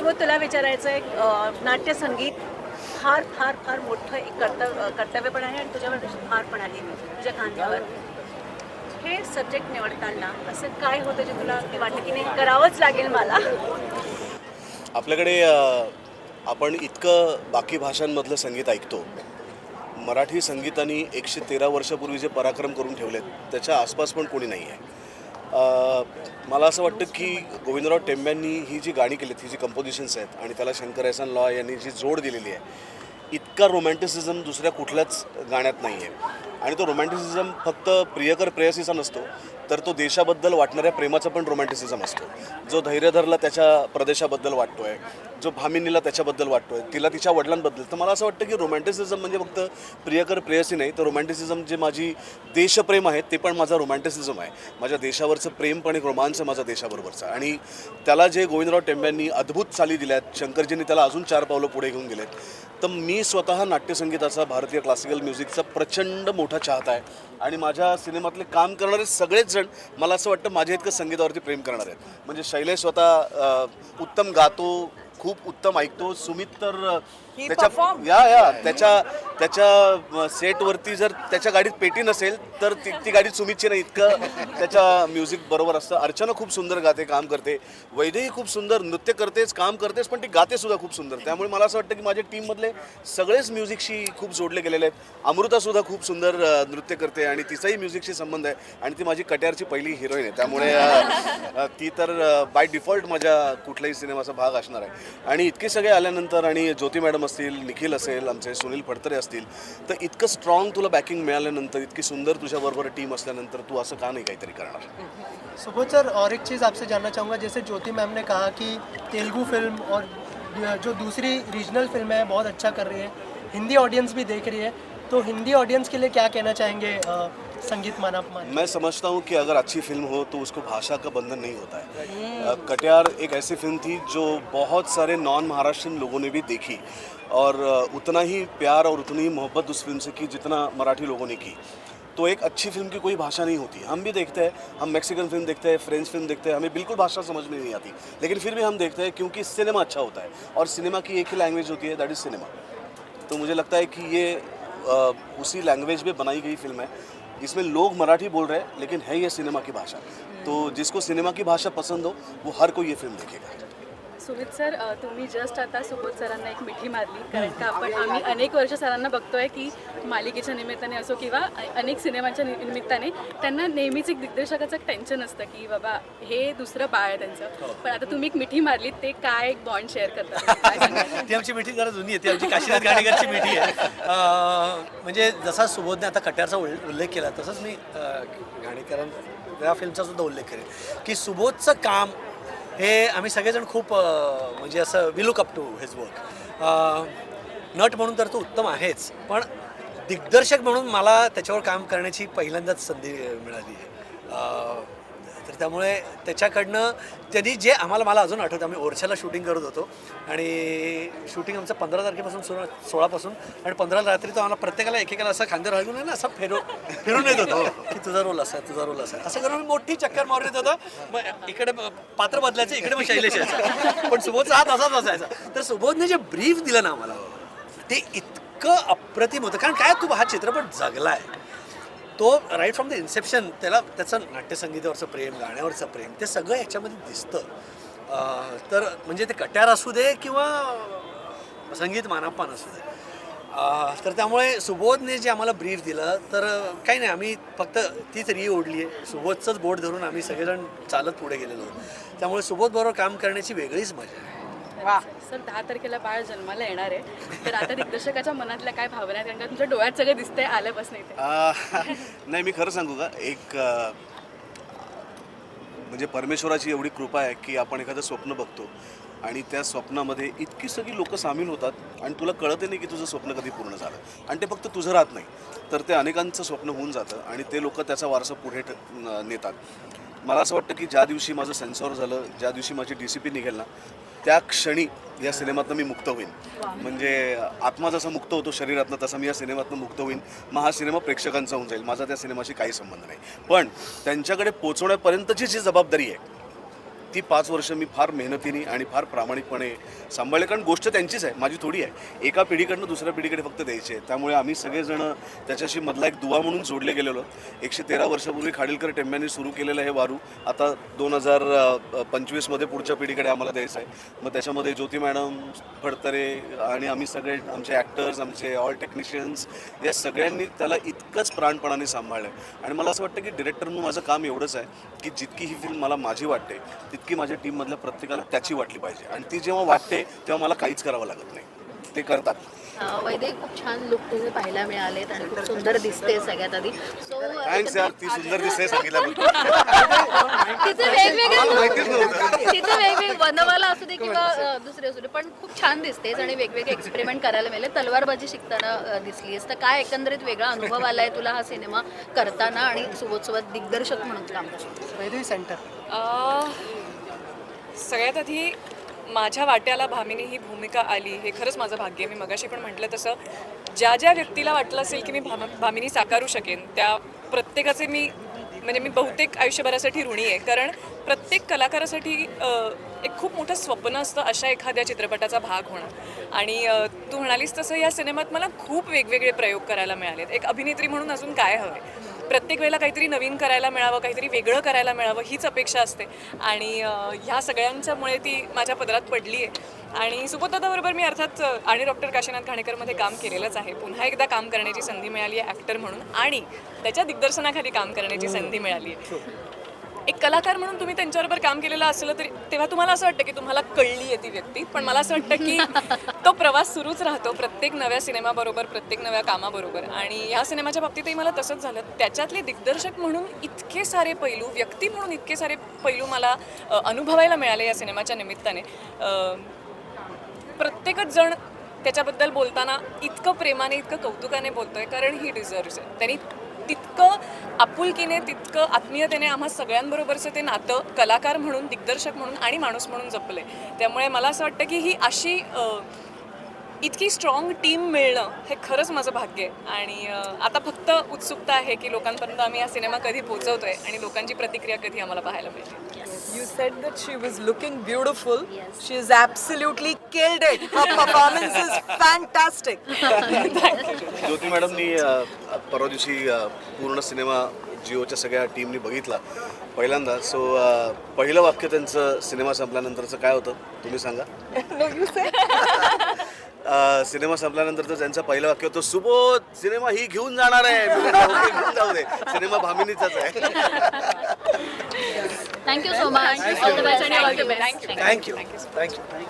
सुबोध तुला विचारायचं आहे नाट्य नाट्यसंगीत फार फार फार मोठं एक कर्तव्य कर्तव्य पण आहे आणि तुझ्यावर फार पण आहे तुझ्या खांद्यावर. हे सब्जेक्ट निवडताना असं काय होतं जे तुला ते वाटलं की नाही करावंच लागेल मला? आपल्याकडे आपण इतकं बाकी भाषांमधलं संगीत ऐकतो. मराठी संगीताने एकशे तेरा वर्षापूर्वी जे पराक्रम करून ठेवलेत त्याच्या आसपास पण कोणी नाही आहे मला असं वाटतं की गोविंदराव टेंब्यांनी ही जी गाणी केलीत ही जी कंपोजिशन्स आहेत आणि त्याला शंकर एहसान लॉ यांनी जी जोड दिलेली आहे इतका रोमॅन्टिसिझम दुसऱ्या कुठल्याच गाण्यात नाही आहे आणि तो रोमॅन्टिसिझम फक्त प्रियकर प्रेयसीचा नसतो तर तो देशाबद्दल वाटणाऱ्या प्रेमाचा पण रोमॅन्टिसिझम असतो. जो धैर्यधरला त्याच्या प्रदेशाबद्दल वाटतोय जो भामिनीला त्याच्याबद्दल वाटतोय तिला तिच्या वडिलांबद्दल तर मला असं वाटतं की रोमॅन्टिसिझम म्हणजे फक्त प्रियकर प्रेयसी नाही तर रोमॅन्टिसिझम जे माझी देशप्रेम आहे ते पण माझा रोमॅन्टिसिझम आहे. माझ्या देशावरचं प्रेम पण एक रोमांच आहे माझा देशाबरोबरचा आणि त्याला जे गोविंदराव टेंब्यांनी अद्भुत चाली दिल्यात शंकरजींनी त्याला अजून चार पावलं पुढे घेऊन गेलेत तर मी स्वतः नाट्यसंगीताचा भारतीय क्लासिकल म्युझिकचा प्रचंड मोठा चाहता आहे. आणि माझ्या सिनेमातले काम करणारे सगळेच जण मला असं वाटतं माझ्या इतकं संगीतावरती प्रेम करणार आहेत. म्हणजे शैलेश स्वतः उत्तम गातो खूप उत्तम ऐकतो. सुमित तर त्याच्या या या त्याच्या त्याच्या सेटवरती जर त्याच्या गाडीत पेटी नसेल तर ती ती गाडी सुमितची नाही. इतकं त्याच्या म्युझिक बरोबर असतं. अर्चना खूप सुंदर गाते काम करते. वैदेही खूप सुंदर नृत्य करतेच काम करतेच पण ती गाते सुद्धा खूप सुंदर. त्यामुळे मला असं वाटतं की माझ्या टीममधले सगळेच म्युझिकशी खूप जोडले गेलेले आहेत. अमृता सुद्धा खूप सुंदर नृत्य करते आणि तिचाही म्युझिकशी संबंध आहे. आणि ती माझी कट्यारची पहिली हिरोईन आहे. त्यामुळे ती तर बाय डिफॉल्ट माझ्या कुठल्याही सिनेमाचा भाग असणार आहे. आणि इतके सगळे आल्यानंतर आणि ज्योती मॅडम असतील निखिल असेल आमचे सुनील फडतरे असतील तर इतकं स्ट्रॉंग तुला बॅकिंग मिळाल्यानंतर इतकी सुंदर तुझ्याबरोबर टीम असल्यानंतर तू असं का नाही काहीतरी करणार? सुबोध सर और एक चीज़ आपसे जानना चाहूँगा जैसे ज्योति मैम ने कहा कि तेलुगु फिल्म और जो दूसरी रीजनल फिल्म है बहुत अच्छा कर रही है। हिंदी ऑडियंस भी देख रही है। तो हिंदी ऑडियंस के लिए क्या कहना चाहेंगे संगीत माना अपमान मैं समझता हूँ कि अगर अच्छी फ़िल्म हो तो उसको भाषा का बंधन नहीं होता है। कटियार एक ऐसी फ़िल्म थी जो बहुत सारे नॉन महाराष्ट्रियन लोगों ने भी देखी और उतना ही प्यार और उतनी ही मोहब्बत उस फ़िल्म से की जितना मराठी लोगों ने की। तो एक अच्छी फ़िल्म की कोई भाषा नहीं होती। हम भी देखते हैं हम मैक्सिकन फ़िल्म देखते हैं फ्रेंच फ़िल्म देखते हैं हमें बिल्कुल भाषा समझ में नहीं आती। लेकिन फिर भी हम देखते हैं क्योंकि सिनेमा अच्छा होता है और सिनेमा की एक ही लैंग्वेज होती है दैट इज़ सिनेमा तो मुझे लगता है कि ये अ, उसी लैंग्वेज में बनाई गई फ़िल्म है। इसमें लोग मराठी बोल रहे हैं लेकिन है ये सिनेमा की भाषा। तो जिसको सिनेमा की भाषा पसंद हो वो हर कोई ये फिल्म देखेगा। सुमित सर तुम्ही जस्ट आता सुबोध सरांना एक मिठी मारली. कारण का आपण आम्ही अनेक वर्ष सरांना बघतोय की मालिकेच्या निमित्ताने असो किंवा अनेक सिनेमांच्या निमित्ताने त्यांना नेहमीच एक दिग्दर्शकाचं एक टेन्शन असतं की बाबा हे दुसरं बाळ आहे त्यांचं. पण आता तुम्ही एक मिठी मारली ते काय एक बॉन्ड शेअर करतात? सांगाल? ती आमची मिठी जरा जुनी आहे ती आमची काशीनाथ गाडेकरची मिठी आहे. म्हणजे जसा सुबोधने आता कट्यारचा उल्ले- उल्लेख केला तसंच मी अं, घाणेकरां या फिल्मचा सुद्धा उल्लेख करेन की सुबोधचं काम हे आम्ही सगळेजण खूप म्हणजे असं we look up to his work nut म्हणून तर तो उत्तम आहेच पण दिग्दर्शक म्हणून मला त्याच्यावर काम करण्याची पहिल्यांदाच संधी मिळाली आहे. त्यामुळे त्याच्याकडनं त्यांनी जे आम्हाला मला अजून आठवतं आम्ही ओरछ्याला शूटिंग करत होतो. आणि शूटिंग आमचं पंधरा तारखेपासून सोळा सोळापासून. आणि पंधरा रात्री तो आम्हाला प्रत्येकाला एकेकाला असं खांद्यावर हलवून आहे ना असं फिरू फिरून येत होतो. की तुझा रोल असा तुझा रोल असा. असं करून आम्ही मोठी चक्कर मारून येत होतो. मग इकडे पात्र बदलायचं इकडे मग शैलेश यायचा. पण सुबोधचा हात असाच असायचा. तर सुबोधने जे ब्रीफ दिलं ना आम्हाला ते इतकं अप्रतिम होतं. कारण काय तू हा चित्रपट जगला आहे तो राईट फ्रॉम द इन्सेप्शन त्याला त्याचं नाट्यसंगीतावरचं प्रेम गाण्यावरचं प्रेम ते सगळं याच्यामध्ये दिसतं. तर म्हणजे ते कट्यार असू दे किंवा संगीत मानापान असू दे. तर त्यामुळे सुबोधने जे आम्हाला ब्रीफ दिलं तर काही नाही आम्ही फक्त तीच री ओढली आहे. सुबोधचंच बोट धरून आम्ही सगळेजण चालत पुढे गेलेलो. त्यामुळे त्यामुळे सुबोधबरोबर काम करण्याची वेगळीच मजा आहे. सर दहा तारखेला बाळ जन्माला येणार आहे. तर आता दिग्दर्शकाच्या मनातल्या काय भावना आहेत? कारण का तुमच्या डोळ्यात सगळं दिसतंय आल्यापासून इथे नाही मी खरं सांगू का? एक अ, म्हणजे परमेश्वराची एवढी कृपा आहे की आपण एखादं स्वप्न बघतो आणि त्या स्वप्नामध्ये इतकी सगळी लोक सामील होतात आणि तुला कळतही नाही की तुझं स्वप्न कधी पूर्ण झालं. आणि ते फक्त तुझं राहत नाही. तर ते अनेकांचं स्वप्न होऊन जातं आणि ते लोक त्याचा वारसा पुढे ठ- न- नेतात. मला असं वाटतं की ज्या दिवशी माझं सेन्सॉर झालं ज्या दिवशी माझी डी सी पी निघेल ना त्या क्षणी या सिनेमातनं मी मुक्त होईन. म्हणजे आत्मा जसा मुक्त होतो शरीरातनं तसा मी या सिनेमातनं मुक्त होईन. मग हा सिनेमा प्रेक्षकांचा होऊन जाईल. माझा त्या सिनेमाशी काही संबंध नाही. पण त्यांच्याकडे पोचवण्यापर्यंतची जी जबाबदारी आहे ती पाच वर्ष मी फार मेहनतीने आणि फार प्रामाणिकपणे सांभाळले. कारण गोष्ट त्यांचीच आहे माझी थोडी आहे. एका पिढीकडनं दुसऱ्या पिढीकडे फक्त द्यायची आहे. त्यामुळे आम्ही सगळेजण त्याच्याशी मधला एक दुवा म्हणून जोडले गेलेलो. एकशे तेरा वर्षापूर्वी खाडीलकर टेंब्यांनी सुरू केलेलं हे वारू आता दोन हजार पंचवीसमध्ये पुढच्या पिढीकडे आम्हाला द्यायचं आहे. मग त्याच्यामध्ये ज्योती मॅडम फडतरे आणि आम्ही सगळे आमचे ॲक्टर्स आमचे ऑल टेक्निशियन्स या सगळ्यांनी त्याला इतकंच प्राणपणाने सांभाळलं आहे आणि मला असं वाटतं की डिरेक्टर म्हणून माझं काम एवढंच आहे की जितकी ही फिल्म मला माझी वाटते तितकी माझ्या टीममधल्या प्रत्येकाला त्याची वाटली पाहिजे. आणि ती जेव्हा वाटते तेव्हा मला काहीच करावं लागत नाही. ते करतात. वैदे खूप छान लुक तुम्ही पाहायला मिळालेत आणि खूप सुंदर दिसते सगळ्यात आधी. सो थँक्स यार. ती सुंदर दिसते सांगितल्याबद्दल तिचे वेगवेगळे तिचे वेगवेगळे वनवाला असू दे किंवा दुसरे असू दे पण खूप छान दिसतेस आणि वेगवेगळे एक्सपेरिमेंट करायला मिळाले. तलवारबाजी शिकताना दिसलीस तर काय एकंदरीत वेगळा अनुभव आलाय तुला हा सिनेमा करताना आणि सोबत सोबत दिग्दर्शक म्हणून काम करताना वैदेही सेंटर सगळ्यात आधी माझ्या वाट्याला भामिनी ही भूमिका आली हे खरंच माझं भाग्य आहे. मी मगाशी पण म्हटलं तसं ज्या ज्या व्यक्तीला वाटलं असेल की मी भाम भामिनी साकारू शकेन त्या प्रत्येकाचे मी म्हणजे मी बहुतेक आयुष्यभरासाठी ऋणी आहे. कारण प्रत्येक कलाकारासाठी एक खूप मोठं स्वप्न असतं अशा एखाद्या चित्रपटाचा भाग होणं. आणि तू म्हणालीस तसं या सिनेमात मला खूप वेगवेगळे प्रयोग करायला मिळालेत. एक अभिनेत्री म्हणून अजून काय हवं आहे प्रत्येक वेळेला काहीतरी नवीन करायला मिळावं काहीतरी वेगळं करायला मिळावं हीच अपेक्षा असते. आणि ह्या सगळ्यांच्यामुळे ती माझ्या पदरात पडली आहे आणि सुबोधदादाबरोबर मी अर्थात आणि डॉक्टर काशीनाथ घाणेकरमध्ये काम केलेलंच आहे. पुन्हा एकदा काम करण्याची संधी मिळाली आहे ॲक्टर म्हणून. आणि त्याच्या दिग्दर्शनाखाली काम करण्याची संधी मिळाली आहे एक कलाकार म्हणून तुम्ही त्यांच्याबरोबर काम केलेलं असलं तरी तेव्हा तुम्हाला असं वाटतं की तुम्हाला कळली आहे ती व्यक्ती पण मला असं वाटतं की तो प्रवास सुरूच राहतो प्रत्येक नव्या सिनेमाबरोबर प्रत्येक नव्या कामाबरोबर. आणि ह्या सिनेमाच्या बाबतीतही मला तसंच झालं. त्याच्यातले दिग्दर्शक म्हणून इतके सारे पैलू व्यक्ती म्हणून इतके सारे पैलू मला अनुभवायला मिळाले या सिनेमाच्या निमित्ताने. प्रत्येकच जण त्याच्याबद्दल बोलताना इतकं प्रेमाने इतकं कौतुकाने बोलतोय कारण ही डिझर्व्स आहे त्यांनी तितकं आपुलकीने तितकं आत्मीयतेने आम्हा सगळ्यांबरोबरचं ते नातं कलाकार म्हणून दिग्दर्शक म्हणून आणि माणूस म्हणून जपलं आहे त्यामुळे मला असं वाटतं की ही अशी इतकी स्ट्रॉंग टीम मिळणं हे खरंच माझं भाग्य आहे आणि आता फक्त उत्सुकता आहे की लोकांपर्यंत आम्ही हा सिनेमा कधी पोहोचवतोय आणि लोकांची प्रतिक्रिया कधी आम्हाला पाहायला मिळते You said that she was looking beautiful. She's absolutely killed it. Her performance is fantastic. ज्योती मॅडमनी अ, परवा दिवशी अ, पूर्ण सिनेमा जिओच्या सगळ्या टीमनी बघितला पहिल्यांदा सो पहिलं वाक्य त्यांचं सिनेमा संपल्यानंतरचं काय होतं तुम्ही सांगा no, you said. A, cinema संपल्यानंतरचं त्यांचं पहिलं वाक्य होतं सुबोध सिनेमा ही घेऊन जाणार आहे. मी म्हटलं, "ओके, घेऊन जाऊ दे. सिनेमा भामिनीचाच आहे. Thank you so much all the best you. Thank you thank you